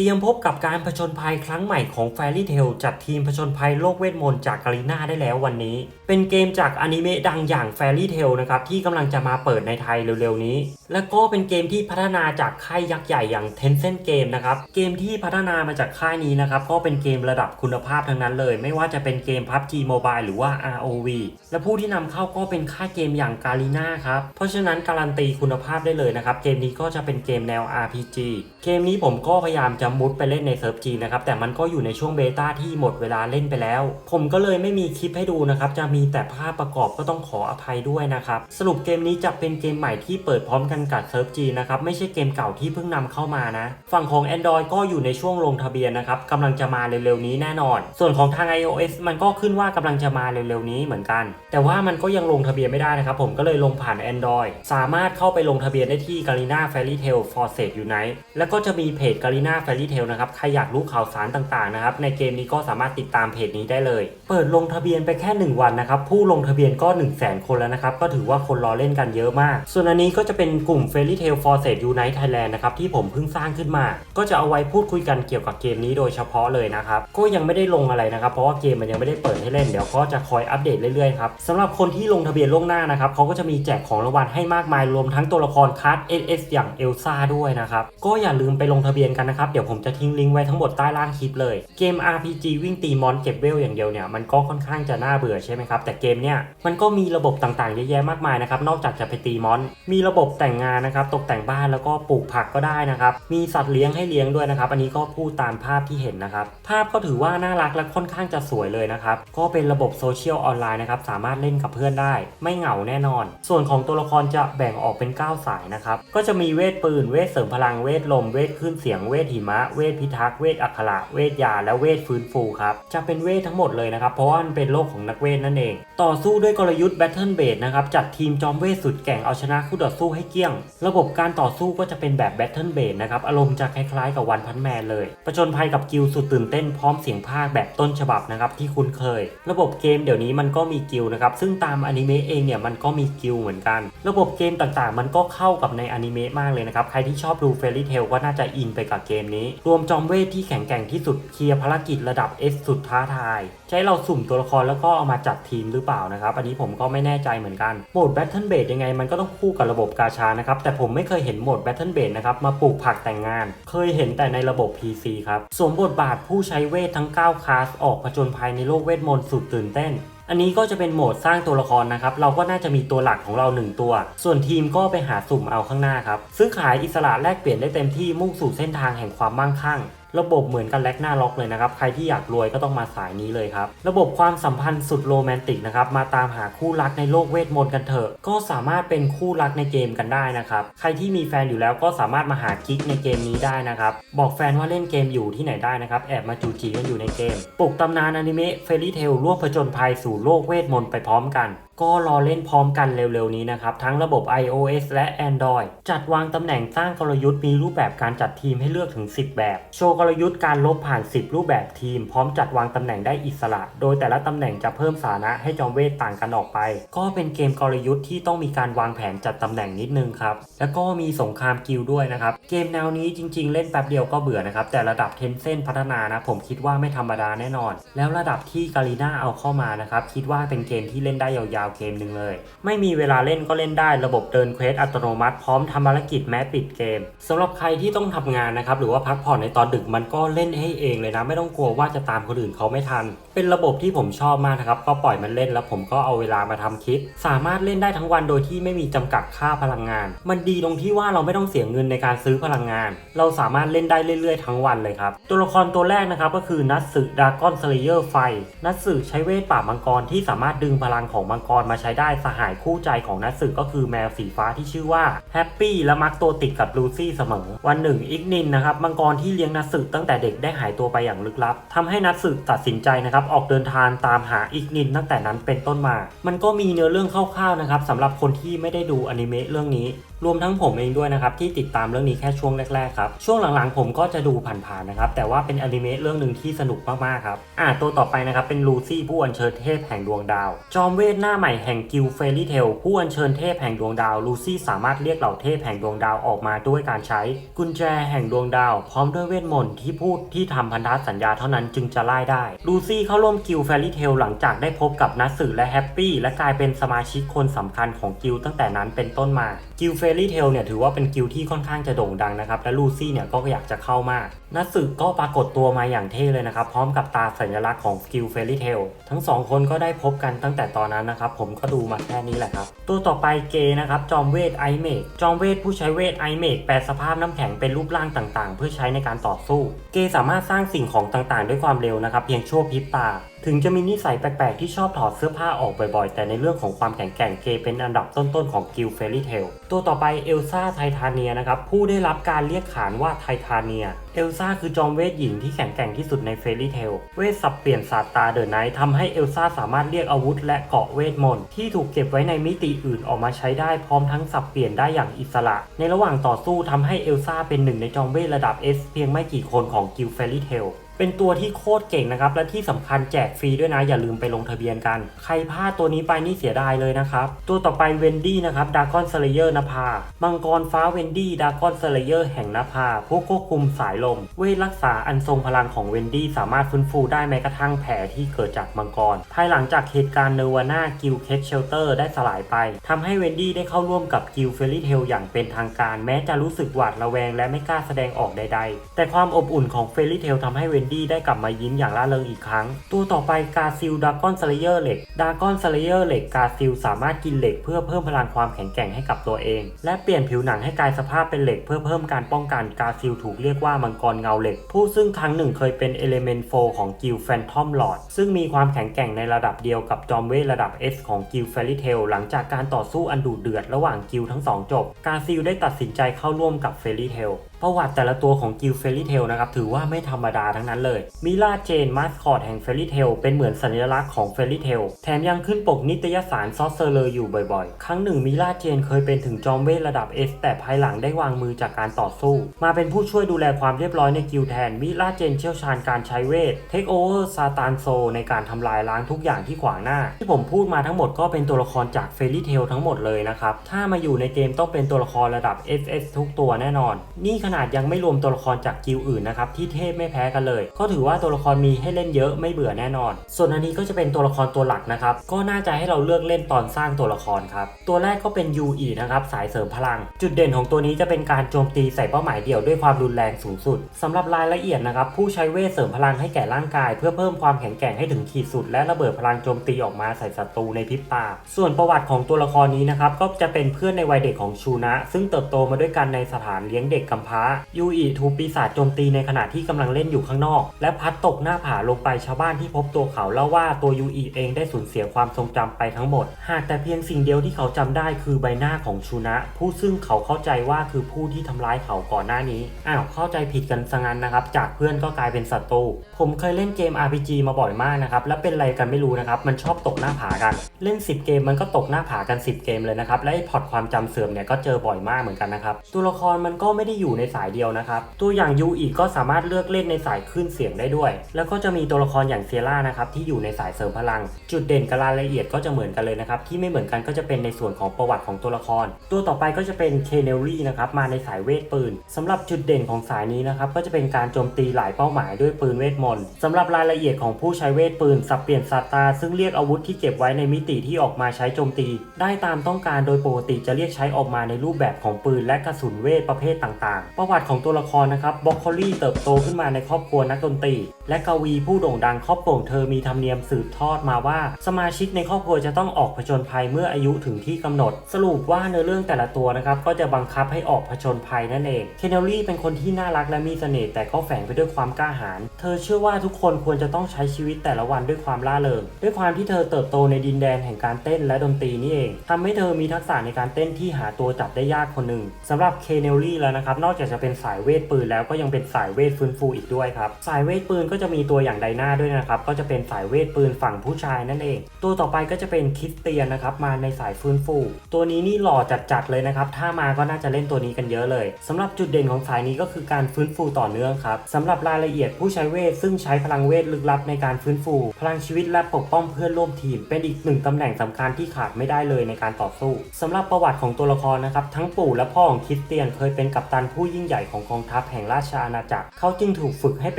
เตรียมพบกับการผจญภัยครั้งใหม่ของ Fairy Tail จัดทีมผจญภัยโลกเวทมนต์จากกาลิน่าได้แล้ววันนี้ เป็นเกมจากอนิเมะดังอย่าง Fairy Tail นะครับที่กำลังจะมาเปิดในไทยเร็วๆนี้ และก็เป็นเกมที่พัฒนาจากค่ายยักษ์ใหญ่อย่าง Tencent Game นะครับเกมที่พัฒนามาจากค่ายนี้นะครับก็เป็นเกมระดับคุณภาพทั้งนั้นเลย ไม่ว่าจะเป็นเกม PUBG Mobile หรือว่า ROV และผู้ที่นำเข้าก็เป็นค่ายเกมอย่างกาลิน่าครับเพราะฉะนั้นการันตีคุณภาพได้เลยนะครับเกมนี้ก็จะเป็นเกมแนว RPG เกมนี้ผมก็พยายามจะมุดไปเล่นในเซิร์ฟจีนนะครับแต่มันก็อยู่ในช่วงเบต้าที่หมดเวลาเล่นไปแล้ว ผมก็เลยไม่มีคลิปให้ดูนะครับจะมีแต่ภาพประกอบก็ต้องขออภัยด้วยนะครับสรุปเกมนี้จะเป็นเกมใหม่ที่เปิดพร้อมกันกับเซิร์ฟจีนนะครับไม่ใช่เกมเก่าที่เพิ่งนำเข้ามานะ ฝั่งของ Android ก็อยู่ในช่วงลงทะเบียนนะครับกำลังจะมาเร็วๆนี้แน่นอน ส่วนของทาง iOS มันก็ขึ้นว่ากำลังจะมาเร็วๆนี้เหมือนกัน แต่ว่ามันก็ยังลงทะเบียนไม่ได้นะครับผมก็เลยลงผ่าน Android สามารถเข้าไปลงทะเบียนได้ที่ Garena Fairy Tail for s a t e Unite แล้วก็จะมีเพจ Garena Fairy Tail นะครับใครอยากรู้ข่าวสารต่างๆนะครับในเกมนี้ก็สามารถติดตามเพจนี้ได้เลย เปิดลงทะเบียนไปแค่ 1 วันนะครับผู้ลงทะเบียนก็ 1 0 0 0 0แคนแล้วนะครับก็ถือว่าคนรอเล่นกันเยอะมาก ส่วนอันนี้ก็จะเป็นกลุ่ม Fairy Tail for s a t e Unite Thailand นะครับที่ผมเพิ่งสร้างขึ้นมา ก็จะเอาไว้พูดคุยกันเกี่ยวกับเกมนี้โดยเฉพาะเลยนะครับก็ยังไม่ได้ลงอะไรนะครับเพราะว่าเกมมันยังไม่ได้เปิดให้เล่นเดี๋ยวก็จะคอยอัปเดตเรื่อยๆครับสำหรับคนที่ลงทะเบียนล่วงหน้านะครับเขาก็จะมีแจกของรางวัลให้มากมายรวมทั้งตัวละครคัส SS อย่างเอลซ่าด้วยนะครับก็อย่าลืมไปลงทะเบียนกันนะครับดี๋ยวผมจะทิ้งลิงก์ไว้ทั้งหมดใต้ล่างคลิปเลยเกม RPG วิ่งตีมอนเก็บเวลอย่างเดียวเนี่ยมันก็ค่อนข้างจะน่าเบื่อใช่ไหมครับแต่เกมเนี่ยมันก็มีระบบต่างๆเยอะแยะมากมายนะครับนอกจากจะไปตีมอน มีระบบแต่งงานนะครับตกแต่งบ้านแล้วก็ปลูกผักก็ได้นะครับมีสัตว์เลี้ยงให้เลี้ยงด้วยนะครับอันนี้ก็พูดตามภาพที่เห็นนะครับภาพก็ถือว่าน่ารักและค่อนข้างจะสวยเลยนะครับก็เป็นระบบโซเชียลออนไลน์นะครับสามารถเล่นกับเพื่อนได้ ไม่เหงาแน่นอน ส่วนของตัวละครจะแบ่งออกเป็น 9 สายนะครับก็จะมีเวทปืนเวทเสริมพลังเวทลมเวทคลื่นเสียงเวทหิมะ เวทพิทักษ์เวทอัคระเวทยา และเวทฟื้นฟูครับ จะเป็นเวททั้งหมดเลยนะครับ เพราะว่ามันเป็นโลกของนักเวทนั่นเอง ต่อสู้ด้วยกลยุทธ์แบทเทิลเบสนะครับ จัดทีมจอมเวทสุดแก่งเอาชนะคู่ต่อสู้ให้เกี้ยง ระบบการต่อสู้ก็จะเป็นแบบแบทเทิลเบสนะครับ อารมณ์จะคล้ายๆกับวันพันแมนเลย ประจนภัยกับกิลสุดตื่นเต้นพร้อมเสียงภาคแบบต้นฉบับนะครับที่คุ้นเคย ระบบเกมเดี๋ยวนี้มันก็มีกิลนะครับ ซึ่งตามอนิเมะเองเนี่ยมันก็มีกิลเหมือนกัน ระบบเกมต่างๆ มันก็เข้ากับในอนิเมะมากเลยนะครับ ใครที่ชอบดูเฟร r ี t เทลก็น่าจะอินไปกับเกมนี้รวมจอมเวทที่แข็งแกร่งที่สุดเคลียร์ภารกิจระดับ S สุดท้าทาย ใช้เราสุ่มตัวละครแล้วก็เอามาจัดทีมหรือเปล่านะครับ อันนี้ผมก็ไม่แน่ใจเหมือนกันโหมด Battle b a s e ยังไงมันก็ต้องคู่กับระบบกาชานะครับ แต่ผมไม่เคยเห็นโหมด Battle b a s e นะครับมาปลูกผักแต่งงาน เคยเห็นแต่ในระบบ PC ครับสวมบทบาทผู้ใช้เวททั้ง 9 คลาสออกผจญภัยในโลกเวทมนต์สุดตื่นเต้น อันนี้ก็จะเป็นโหมดสร้างตัวละครนะครับ เราก็น่าจะมีตัวหลักของเรา 1 ตัว ส่วนทีมก็ไปหาสุ่มเอาข้างหน้าครับ ซื้อขายอิสระแลกเปลี่ยนได้เต็มที่มุ่งสู่เส้นทางแห่งความมั่งคั่ง ระบบเหมือนกันแลกหน้าล็อกเลยนะครับ ใครที่อยากรวยก็ต้องมาสายนี้เลยครับ ระบบความสัมพันธ์สุดโรแมนติกนะครับ มาตามหาคู่รักในโลกเวทมนต์กันเถอะ ก็สามารถเป็นคู่รักในเกมกันได้นะครับ ใครที่มีแฟนอยู่แล้วก็สามารถมาหากิ๊กในเกมนี้ได้นะครับ บอกแฟนว่าเล่นเกมอยู่ที่ไหนได้นะครับ แอบมาจูจีกันอยู่ในเกม ปลุกตำนานอนิเมะเฟร y เทลร่วมผจญภัยสู่โลกเวทมนต์ไปพร้อมกัน ก็รอเล่นพร้อมกันเร็วๆนี้นะครับ ทั้งระบบ iOS และ Android จัดวางตำแหน่งสร้างกลยุทธ์มีรูปแบบการจัดทีมให้เลือกถึง 10 แบบ โชว์กลยุทธ์การลบผ่าน 10 รูปแบบทีม พร้อมจัดวางตำแหน่งได้อิสระ โดยแต่ละตำแหน่งจะเพิ่มสานะให้จอมเวทต่างกันออกไป ก็เป็นเกมกลยุทธ์ที่ต้องมีการวางแผนจัดตำแหน่งนิดนึงครับ แล้วก็มีสงครามกิลด์ด้วยนะครับ เกมแนวนี้จริง ๆ เล่นแป๊บเดียวก็เบื่อนะครับ แต่ระดับเทนเซนพัฒนานะผมคิดว่าไม่ธรรมดาแน่นอน แล้วระดับที่กาลีนาเอาเข้ามานะครับ คิดว่าเป็นเกมที่เล่นได้ยาวๆเกมหนึ่งเลย ไม่มีเวลาเล่นก็เล่นได้ระบบเดินเควสอัตโนมัติพร้อมทำภารกิจแม้ปิดเกมสำหรับใครที่ต้องทำงานนะครับหรือว่าพักผ่อนในตอนดึกมันก็เล่นให้เองเลยนะ ไม่ต้องกลัวว่าจะตามคนอื่นเขาไม่ทัน เป็นระบบที่ผมชอบมากนะครับก็ปล่อยมันเล่นแล้วผมก็เอาเวลามาทำคลิป สามารถเล่นได้ทั้งวันโดยที่ไม่มีจำกัดค่าพลังงาน มันดีตรงที่ว่าเราไม่ต้องเสียเงินในการซื้อพลังงาน เราสามารถเล่นได้เรื่อยๆ ทั้งวันเลยครับ ตัวละครตัวแรกนะครับก็คือนัทสึดากอนสเลเยอร์ไฟ นัทสึใช้เวทป่ามังกรที่สามารถดึงพลังของมังกรมาใช้ได้สหายคู่ใจของนัตสึก็คือแมวสีฟ้าที่ชื่อว่าแฮปปี้และมักตัวติดกับลูซี่เสมอ วันหนึ่งอิกนินนะครับมังกรที่เลี้ยงนัตสึตั้งแต่เด็กได้หายตัวไปอย่างลึกลับทำให้นัตสึตัดสินใจนะครับออกเดินทางตามหาอิกนินตั้งแต่นั้นเป็นต้นมา มันก็มีเนื้อเรื่องคร่าวๆนะครับสำหรับคนที่ไม่ได้ดูอนิเมะเรื่องนี้รวมทั้งผมเองด้วยนะครับที่ติดตามเรื่องนี้แค่ช่วงแรกๆครับช่วงหลังๆ ผมก็จะดูผ่านๆนะครับแต่ว่าเป็นอนิเมะเรื่องหนึ่งที่สนุกมากๆครับอ่าตัวต่อไปนะครับเป็นลูซี่ผู้อัญเชิญเทพแห่งดวงดาว จอมเวทหน้าใหม่แห่งกิลเฟรี่เทลผู้อัญเชิญเทพแห่งดวงดาวลูซี่สามารถเรียกเหล่าเทพแห่งดวงดาวออกมาด้วยการใช้ กุญแจแห่งดวงดาว พร้อมด้วยเวทมนต์ที่พูดที่ทำพันธสัญญาเท่านั้นจึงจะไล่ได้ลูซี่เข้าร่วมกิลเฟรี่เทลหลังจากได้พบกับนัสสึและแฮปปี้และกลายเป็นสมาชิกคนสำคัญของกิลตั้งแต่นั้นเป็นต้นมากิลเฟรี่เทลเนี่ยถือว่าเป็นกิลที่ค่อนข้างจะโด่งดังนะครับ และลูซี่เนี่ยก็อยากจะเข้ามากนัสึก็ปรากฏตัวมาอย่างเท่เลยนะครับ พร้อมกับตาสัญลักษณ์ของกิลเฟรี่เทลทั้งสองคนก็ได้พบกันตั้งแต่ตอนนั้นนะครับ ผมก็ดูมาแค่นี้แหละครับ ตัวต่อไปเกนะครับ จอมเวทไอเมกจอมเวทผู้ใช้เวทไอเมกแปลสภาพน้ำแข็งเป็นรูปร่างต่างๆ เพื่อใช้ในการต่อสู้ เกสามารถสร้างสิ่งของต่างๆ ด้วยความเร็วนะครับ เพียงชั่วพริบตาถึงจะมีนิสัยแปลกๆ ที่ชอบถอดเสื้อผ้าออกบ่อยๆ แต่ในเรื่องของความแข็งแกร่งเกเป็นอันดับต้นๆ ของกิลเฟรี่เทลตัวต่อไปเอลซ่าไททาเนียนะครับผู้ได้รับการเรียกขานว่าไททาเนีย เอลซ่าคือจอมเวทหญิงที่แข็งแกร่งที่สุดในเฟรี่เทล เวทสับเปลี่ยนศาสตราเดอะไนท์ทำให้เอลซ่าสามารถเรียกอาวุธและเกาะเวทมนต์ที่ถูกเก็บไว้ในมิติอื่นออกมาใช้ได้พร้อมทั้งสับเปลี่ยนได้อย่างอิสระ ในระหว่างต่อสู้ทำให้เอลซ่าเป็นหนึ่งในจอมเวทระดับ S เพียงไม่กี่คนของกิลเฟรี่เทล เป็นตัวที่โคตรเก่งนะครับ และที่สำคัญแจกฟรีด้วยนะ อย่าลืมไปลงทะเบียนกัน ใครพลาดตัวนี้ไปนี่เสียดายเลยนะครับ ตัวต่อไปเวนดี้นะครับดากอนสเลเยอร์นภามังกรฟ้าเวนดี้ดากอนสเลเยอร์แห่งนภาผู้ควบคุมสายลม เวทรักษาอันทรงพลังของเวนดี้สามารถฟื้นฟูได้แม้กระทั่งแผลที่เกิดจากมังกร ภายหลังจากเหตุการณ์เนวาน่ากิลเคสเชลเตอร์ได้สลายไปทำให้เวนดี้ได้เข้าร่วมกับกิลเฟรี่เทลอย่างเป็นทางการ แม้จะรู้สึกหวาดระแวง และไม่กล้าแสดงออกใด ๆ แต่ความอบอุ่นของเฟรี่เทลทำให้เวนดี้ได้กลับมายิ้มอย่างร่าเริงอีกครั้ง ตัวต่อไปกาซิลดากอนสเลเยอร์เหล็กดากอนสเลเยอร์เหล็กกาซิลสามารถกินเหล็กเพื่อเพิ่มพลังความแข็งแกร่งให้กับตัวเอง และเปลี่ยนผิวหนังให้กลายสภาพเป็นเหล็กเพื่อเพิ่มการป้องกันกาซิลถูกเรียกว่ามังกรเงาเหล็ก ผู้ซึ่งครั้งหนึ่งเคยเป็นเอเลเมนต์โฟของกิลแฟนทอมลอดซึ่งมีความแข็งแกร่งในระดับเดียวกับจอมเวทระดับ S ของกิลเฟริเทลหลังจากการต่อสู้อันดุเดือดระหว่างกิลทั้งสองจบ กาซิลได้ตัดสินใจเข้าร่วมกับเฟริเทล ประวัติแต่ละตัวของกิลเฟรี่เทลนะครับถือว่าไม่ธรรมดาทั้งนั้นเลยมิลาเจนมาสคอตแห่งเฟรี่เทลเป็นเหมือนสัญลักษณ์ของเฟรี่เทลแถมยังขึ้นปกนิตยสารซอสเซอร์เลยอยู่บ่อยๆ ครั้งหนึ่งมิลาเจนเคยเป็นถึงจอมเวทระดับ S แต่ภายหลังได้วางมือจากการต่อสู้ มาเป็นผู้ช่วยดูแลความเรียบร้อยในกิลแทนมิลาเจนเชี่ยวชาญการใช้เวทเทคโอเวอร์ซาตานโซในการทำลายล้างทุกอย่างที่ขวางหน้า ที่ผมพูดมาทั้งหมดก็เป็นตัวละครจากเฟรี่เทลทั้งหมดเลยนะครับถ้ามาอยู่ในเกมต้องเป็นตัวละครระดับ SS ทุกตัวแน่นอนนี่ขนาดยังไม่รวมตัวละครจากกิลอื่นนะครับที่เทพไม่แพ้กันเลย ก็ถือว่าตัวละครมีให้เล่นเยอะไม่เบื่อแน่นอน ส่วนอันนี้ก็จะเป็นตัวละครตัวหลักนะครับก็น่าจะให้เราเลือกเล่นตอนสร้างตัวละครครับตัวแรกก็เป็นยูอีนะครับสายเสริมพลัง จุดเด่นของตัวนี้จะเป็นการโจมตีใส่เป้าหมายเดี่ยวด้วยความรุนแรงสูงสุดสำหรับรายละเอียดนะครับผู้ใช้เวทเสริมพลังให้แก่ร่างกาย เพื่อเพิ่มความแข็งแกร่งให้ถึงขีดสุด และระเบิดพลังโจมตีออกมาใส่ศัตรูในพริบตา ส่วนประวัติของตัวละครนี้นะครับก็จะเป็นเพื่อนในวัยเด็กของชูนะ ซึ่งเติบโตมาด้วยกันในสถานเลี้ยงเด็กกำพร้ายูอีถูกปีศาจโจมตีในขณะที่กำลังเล่นอยู่ข้างนอก และพัดตกหน้าผาลงไปชาวบ้านที่พบตัวเขาเล่าว่าตัวยูอีเองได้สูญเสียความทรงจำไปทั้งหมด หากแต่เพียงสิ่งเดียวที่เขาจำได้คือใบหน้าของชูนะ ผู้ซึ่งเขาเข้าใจว่าคือผู้ที่ทำร้ายเขาก่อนหน้านี้ อ้าวเข้าใจผิดกันซะงั้นนะครับ จากเพื่อนก็กลายเป็นศัตรู ผมเคยเล่นเกม RPG มาบ่อยมากนะครับ และเป็นอะไรกันไม่รู้นะครับ มันชอบตกหน้าผากัน เล่น 10 เกมมันก็ตกหน้าผากัน 10 เกมเลยนะครับ และไอ้พอร์ตความจำเสื่อมเนี่ยก็เจอบ่อยมากเหมือนกันนะครับ ตัวละครมันก็ไม่ได้อยู่ในสายเดียวนะครับ ตัวอย่างยูอีก็สามารถเลือกเล่นในสายคลื่นเสียงได้ด้วย แล้วก็จะมีตัวละครอย่างเซียร่านะครับที่อยู่ในสายเสริมพลัง จุดเด่นกับรายละเอียดก็จะเหมือนกันเลยนะครับ ที่ไม่เหมือนกันก็จะเป็นในส่วนของประวัติของตัวละคร ตัวต่อไปก็จะเป็นเคเนลลี่นะครับมาในสายเวทปืนสำหรับจุดเด่นของสายนี้นะครับก็จะเป็นการโจมตีหลายเป้าหมายด้วยปืนเวทมนต์สำหรับรายละเอียดของผู้ใช้เวทปืนสับเปลี่ยนสัตตาซึ่งเรียกอาวุธที่เก็บไว้ในมิติที่ออกมาใช้โจมตี ได้ตามต้องการโดยปกติจะเรียกใช้ออกมาในรูปแบบของปืนและกระสุนเวทประเภทต่างๆประวัติของตัวละครนะครับบ็อกโคลี่เติบโตขึ้นมาในครอบครัวนักดนตรี และกวีผู้โด่งดังครอบครัวงเธอมีธรรมเนียมสืบทอดมาว่า สมาชิกในครอบครัวจะต้องออกผจญภัยเมื่ออายุถึงที่กำหนด สรุปว่าเนื้อเรื่องแต่ละตัวนะครับก็จะบังคับให้ออกผจญภัยนั่นเองเคนเนลลี่เป็นคนที่น่ารักและมีเสน่ห์แต่ก็แฝงไปด้วยความกล้าหาญเธอเชื่อว่าทุกคนควรจะต้องใช้ชีวิตแต่ละวันด้วยความล่าเริงด้วยความที่เธอเติบโตในดินแดนแห่งการเต้นและดนตรีนี่เองทำให้เธอมีทักษะในการเต้นที่หาตัวจับได้ยากคนหนึ่งสำหรับเคเนลลี่แล้วนะครับนอกจากจากจะเป็นสายเวทปืนแล้วก็ยังเป็นสายเวทฟื้นฟูอีกด้วยครับ สายเวทปืนก็จะมีตัวอย่างไดนาด้วยนะครับ ก็จะเป็นสายเวทปืนฝั่งผู้ชายนั่นเอง ตัวต่อไปก็จะเป็นคิสเตียนนะครับ มาในสายฟื้นฟู ตัวนี้นี่หล่อจัดๆเลยนะครับ ถ้ามาก็น่าจะเล่นตัวนี้กันเยอะเลยสำหรับจุดเด่นของสายนี้ก็คือการฟื้นฟูต่อเนื่องครับสำหรับรายละเอียดผู้ใช้เวทซึ่งใช้พลังเวทลึกลับในการฟื้นฟู พลังชีวิตและปกป้องเพื่อนร่วมทีม เป็นอีกหนึ่งตำแหน่งสำคัญที่ขาดไม่ได้เลยในการต่อสู้สำหรับประวัติของตัวละครนะครับทั้งปู่และพ่อของคิสเตียนเคยเป็นกัปตันผู้ยิ่งใหญ่ของกองทัพแห่งราชอาณาจักร เขาจึงถูกฝึกให้เ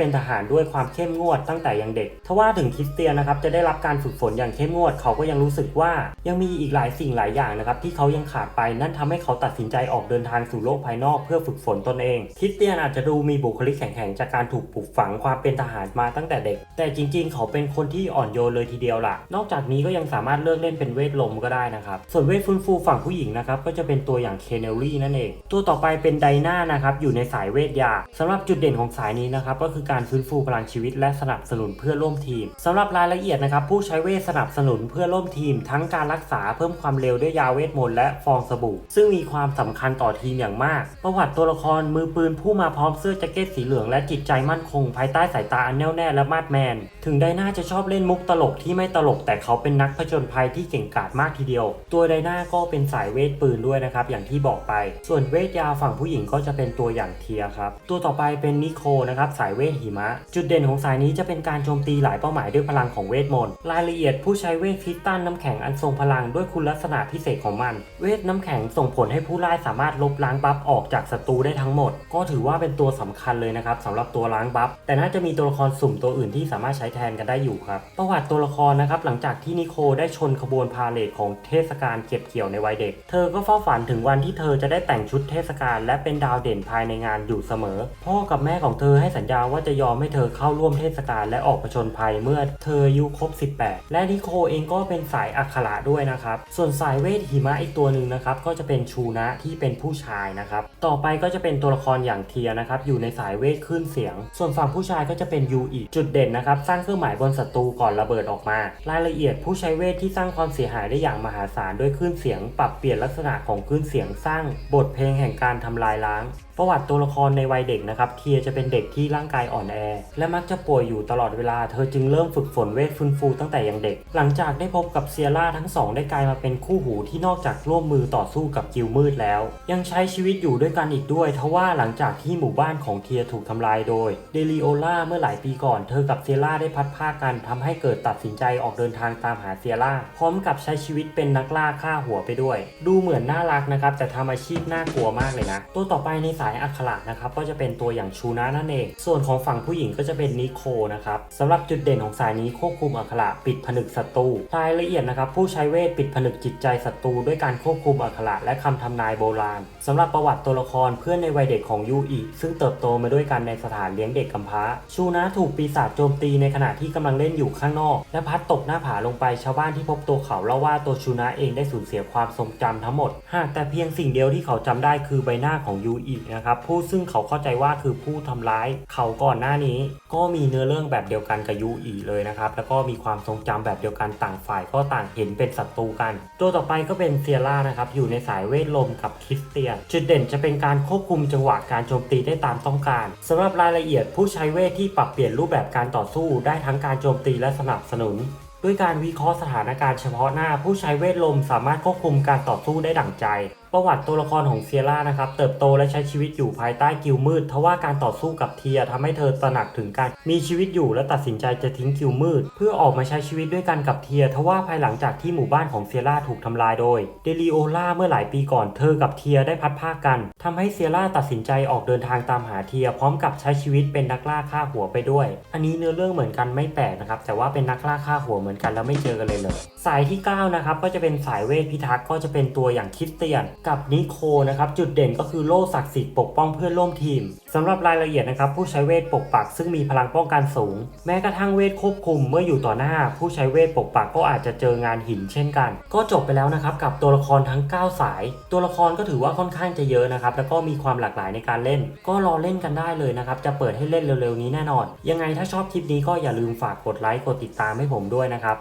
ป็นทหารด้วยความเข้มงวดตั้งแต่ยังเด็กทว่าถึงคริสเตียนนะครับจะได้รับการฝึกฝนอย่างเข้มงวด เขาก็ยังรู้สึกว่ายังมีอีกหลายสิ่งหลายอย่างนะครับที่เขายังขาดไปนั่นทำให้เขาตัดสินใจออกเดินทางสู่โลกภายนอกเพื่อฝึกฝนตนเอง คริสเตียนอาจจะดูมีบุคลิกแข็งๆจากการถูกปลูกฝังความเป็นทหารมาตั้งแต่เด็ก แต่จริงๆ เขาเป็นคนที่อ่อนโยนเลยทีเดียวล่ะ นอกจากนี้ก็ยังสามารถเลือกเล่นเป็นเวทลมก็ได้นะครับส่วนเวทฟื้นฟูฝั่งผู้หญิงนะครับก็จะเป็นตัวอย่างเคเนลลี่นั่นเอง ตัวต่อไปเป็นไดนานะครับอยู่ในสายเวทยาสำหรับจุดเด่นของสายนี้นะครับก็คือการฟื้นฟูพลังชีวิตและสนับสนุนเพื่อร่วมทีมสำหรับรายละเอียดนะครับผู้ใช้เวทสนับสนุนเพื่อร่วมทีม ทั้งการรักษาเพิ่มความเร็วด้วยยาเวทมนต์และฟองสบู่ ซึ่งมีความสำคัญต่อทีมอย่างมาก ประวัติตัวละครมือปืนผู้มาพร้อมเสื้อแจ็คเก็ตสีเหลืองและจิตใจมั่นคง ภายใต้สายตาอันแน่วแน่และมาดแมน ถึงไดนาจะชอบเล่นมุกตลกที่ไม่ตลก แต่เขาเป็นนักผจญภัยที่เก่งกาจมากทีเดียว ตัวไดนาก็เป็นสายเวทปืนด้วยนะครับอย่างที่บอกไป ส่วนเวทยาฝั่งผู้หญิงก็จะเป็นตัวอย่างเทียครับ ตัวต่อไปเป็นนิโคนะครับ สายเวทหิมะ จุดเด่นของสายนี้จะเป็นการโจมตีหลายเป้าหมายด้วยพลังของเวทมนต์ รายละเอียดผู้ใช้เวทคริสตัลน้ำแข็งอันทรงพลังด้วยคุณลักษณะพิเศษของมัน เวทน้ำแข็งส่งผลให้ผู้ล่ายสามารถลบล้างบัฟออกจากศัตรูได้ทั้งหมด ก็ถือว่าเป็นตัวสำคัญเลยนะครับสำหรับตัวล้างบัฟ แต่น่าจะมีตัวละครสุ่มตัวอื่นที่สามารถใช้แทนกันได้อยู่ครับ ประวัติตัวละครนะครับหลังจากที่นิโคได้ชนขบวนพาเลทของเทศกาลเก็บเกี่ยวในวัยเด็ก เธอก็เฝ้าฝันถึงวันที่เธอจะได้แต่งชุดเทศกาลและเป็นดาวเด่นภายในงานอยู่เสมอ พ่อกับแม่ของเธอให้สัญญาว่าจะยอมให้เธอเข้าร่วมเทศกาลและออกผจญภัยเมื่อเธออายุครบ 18 และนิโคเองก็เป็นสายอักขระด้วยนะครับ ส่วนสายเวทหิมะอีกตัวหนึ่งนะครับก็จะเป็นชูนะที่เป็นผู้ชายนะครับ ต่อไปก็จะเป็นตัวละครอย่างเทียนะครับอยู่ในสายเวทคลื่นเสียง ส่วนฝั่งผู้ชายก็จะเป็นยูอีจุดเด่นนะครับสร้างเครื่องหมายบนศัตรูก่อนระเบิดออกมา รายละเอียดผู้ใช้เวทที่สร้างความเสียหายได้อย่างมหาศาลด้วยคลื่นเสียง ปรับเปลี่ยนลักษณะของคลื่นเสียงสร้างบทเพลงแห่งการทำลายล้าง ประวัติตัวละครในวัยเด็กนะครับเทียจะเป็นเด็กที่ร่างกายอ่อนแอ และมักจะป่วยอยู่ตลอดเวลา เธอจึงเริ่มฝึกฝนเวทฟื้นฟูตั้งแต่ยังเด็ก หลังจากได้พบกับเซียร่าทั้งสองได้กลายมาเป็นคู่หูที่นอกจากร่วมมือต่อสู้กับกิลมืดแล้ว ยังใช้ชีวิตอยู่ด้วยกันอีกด้วยทว่าหลังจากที่หมู่บ้านของเทียถูกทำลายโดยเดลิโอล่าเมื่อหลายปีก่อน เธอกับเซียร่าได้พัดผ้ากันทำให้เกิดตัดสินใจออกเดินทางตามหาเซียร่าพร้อมกับใช้ชีวิตเป็นนักล่าฆ่าหัวไปด้วย ดูเหมือนน่ารักนะครับแต่ทำอาชีพน่ากลัวมากเลยนะ ตัวต่อไปในสายายอักขระนะครับก็จะเป็นตัวอย่างชูนะนั่นเอง ส่วนของฝั่งผู้หญิงก็จะเป็นนิโคนะครับสำหรับจุดเด่นของสายนี้ควบคุมอักขระปิดผนึกศัตรูรายละเอียดนะครับผู้ใช้เวทปิดผนึกจิตใจศัตรูด้วยการควบคุมอักขระและคำทำนายโบราณสำหรับประวัติตัวละครเพื่อนในวัยเด็กของยูอิซึ่งเติบโตมาด้วยกันในสถานเลี้ยงเด็กกำพร้า ชูนะถูกปีศาจโจมตีในขณะที่กำลังเล่นอยู่ข้างนอก และพัดตกหน้าผาลงไปชาวบ้านที่พบตัวเขาเล่าว่าตัวชูนะเองได้สูญเสียความทรงจำทั้งหมดหากแต่เพียงสิ่งเดียวที่เขาจำได้คือใบหน้าของยูอินะครับผู้ซึ่งเขาเข้าใจว่าคือผู้ทำร้าย เขาก่อนหน้านี้ ก็มีเนื้อเรื่องแบบเดียวกันกับยูอิเลยนะครับแล้วก็มีความทรงจำแบบเดียวกันต่างฝ่ายก็ต่างเห็นเป็นศัตรูกัน ตัวต่อไปก็เป็นเซียร่านะครับอยู่ในสายเวทลมกับคริสเตียนจุดเด่นจะเป็นการควบคุมจังหวะการโจมตีได้ตามต้องการสำหรับรายละเอียดผู้ใช้เวทที่ปรับเปลี่ยนรูปแบบการต่อสู้ ได้ทั้งการโจมตีและสนับสนุนด้วยการวิเคราะห์สถานการณ์เฉพาะหน้าผู้ใช้เวทลมสามารถควบคุมการต่อสู้ได้ดั่งใจ ประวัติตัวละครของเซียร่านะครับเติบโตและใช้ชีวิตอยู่ภายใต้กิลมืดทว่าการต่อสู้กับเทียทำให้เธอตระหนักถึงการมีชีวิตอยู่และตัดสินใจจะทิ้งกิลมืด เพื่อออกมาใช้ชีวิตด้วยกันกับเทียทว่าภายหลังจากที่หมู่บ้านของเซียร่าถูกทำลายโดยเดลิโอล่าเมื่อหลายปีก่อนเธอกับเทียได้พัดภาคกันทำให้เซียร่าตัดสินใจออกเดินทางตามหาเทียพร้อมกับใช้ชีวิตเป็นนักล่าฆ่าหัวไปด้วย อันนี้เนื้อเรื่องเหมือนกันไม่แปลกนะครับแต่ว่าเป็นนักล่าฆ่าหัวเหมือนกันแล้วไม่เจอกันเลยเลยสายที่ 9 นะครับ ก็จะเป็นสายเวทพิทักษ์ก็จะเป็นตัวอย่างคริสเตียน กับนิโคนะครับ จุดเด่นก็คือโล่ศักดิ์สิทธิ์ปกป้องเพื่อนร่วมทีมสำหรับรายละเอียดนะครับ ผู้ใช้เวทปกปัก ซึ่งมีพลังป้องกันสูง แม้กระทั่งเวทควบคุมเมื่ออยู่ต่อหน้า ผู้ใช้เวทปกปักก็อาจจะเจองานหินเช่นกัน ก็จบไปแล้วนะครับกับตัวละครทั้ง 9 สาย ตัวละครก็ถือว่าค่อนข้างจะเยอะนะครับแล้วก็มีความหลากหลายในการเล่น ก็รอเล่นกันได้เลยนะครับจะเปิดให้เล่นเร็วๆนี้แน่นอน ยังไงถ้าชอบคลิปนี้ก็อย่าลืมฝากกดไลค์กดติดตามให้ผมด้วยนะครับ